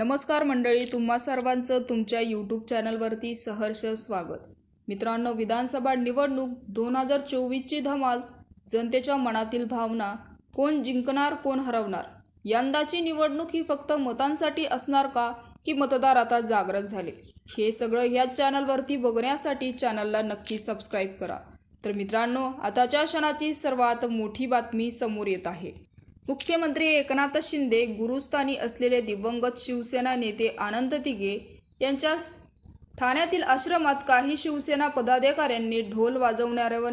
नमस्कार मंडळी तुम्हा सर्वांचं तुमच्या यूट्यूब चॅनलवरती सहर्ष स्वागत. मित्रांनो विधानसभा निवडणूक दोन हजार चोवीसची धमाल जनतेच्या मनातील भावना कोण जिंकणार कोण हरवणार यंदाची निवडणूक ही फक्त मतांसाठी असणार का की मतदार आता जागृत झाले? हे सगळं ह्याच चॅनलवरती बघण्यासाठी चॅनलला नक्की सबस्क्राईब करा. तर मित्रांनो आताच्या क्षणाची सर्वात मोठी बातमी समोर येत आहे. मुख्यमंत्री एकनाथ शिंदे गुरुस्थानी असलेले दिवंगत शिवसेना नेते आनंद तिगे यांच्या ठाण्यातील आश्रमात काही शिवसेना पदाधिकाऱ्यांनी ढोल वाजवणाऱ्यावर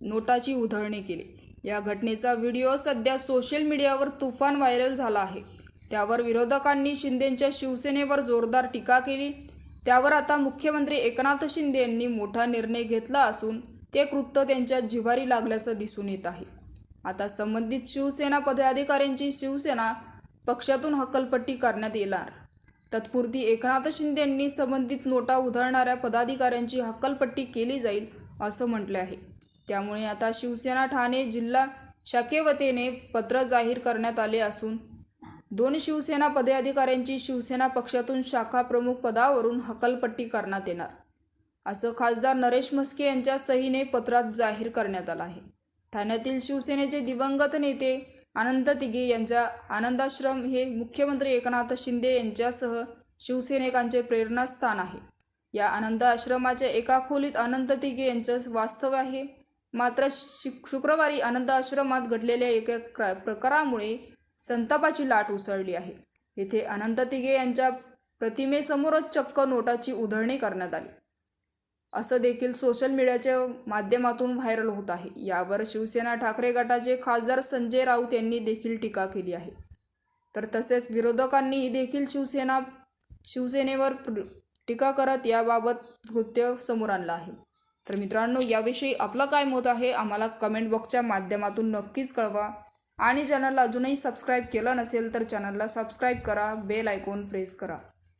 नोटाची उधळणी केली. या घटनेचा व्हिडिओ सध्या सोशल मीडियावर तुफान व्हायरल झाला आहे. त्यावर विरोधकांनी शिंदेंच्या शिवसेनेवर जोरदार टीका केली. त्यावर आता मुख्यमंत्री एकनाथ शिंदे यांनी मोठा निर्णय घेतला असून ते कृत्य त्यांच्या जिव्हारी लागल्याचं दिसून येत आहे. आता संबंधित शिवसेना पदाधिकाऱ्यांची शिवसेना पक्षातून हकलपट्टी करण्यात येणार. तत्पुरती एकनाथ शिंदे यांनी संबंधित नोटा उधळणाऱ्या पदाधिकाऱ्यांची हक्कलपट्टी केली जाईल असं म्हटलं आहे. त्यामुळे आता शिवसेना ठाणे जिल्हा शाखेवतीने पत्र जाहीर करण्यात आले असून दोन शिवसेना पदाधिकाऱ्यांची शिवसेना पक्षातून शाखा प्रमुख पदावरून हकलपट्टी करण्यात येणार असं खासदार नरेश म्हस्के यांच्या सहीने पत्रात जाहीर करण्यात आलं आहे. ठाण्यातील शिवसेनेचे दिवंगत नेते आनंद तिगे यांच्या आनंदाश्रम हे मुख्यमंत्री एकनाथ शिंदे यांच्यासह शिवसैनिकांचे प्रेरणास्थान आहे. या आनंद आश्रमाच्या एका खोलीत अनंत तिगे यांचं वास्तव आहे. मात्र शु शुक्रवारी आनंद आश्रमात घडलेल्या एका क्र प्रकारामुळे संतापाची लाट उसळली आहे. येथे अनंत तिगे यांच्या प्रतिमेसमोरच चक्क नोटाची उधळणी करण्यात आली. असं देखील सोशल मीडियाच्या माध्यमातून व्हायरल होत आहे. यावर शिवसेना ठाकरे गटाचे खासदार संजय राऊत यांनी देखील टीका केली आहे. तर तसेच विरोधकांनीही देखील शिवसेना शिवसेनेवर प्र- टीका करत याबाबत नृत्य समोर आणलं आहे. तर मित्रांनो याविषयी आपलं काय मत आहे आम्हाला कमेंट बॉक्सच्या माध्यमातून नक्कीच कळवा. आणि चॅनलला अजूनही सबस्क्राईब केलं नसेल तर चॅनलला सबस्क्राईब करा बेल आयकॉन प्रेस करा.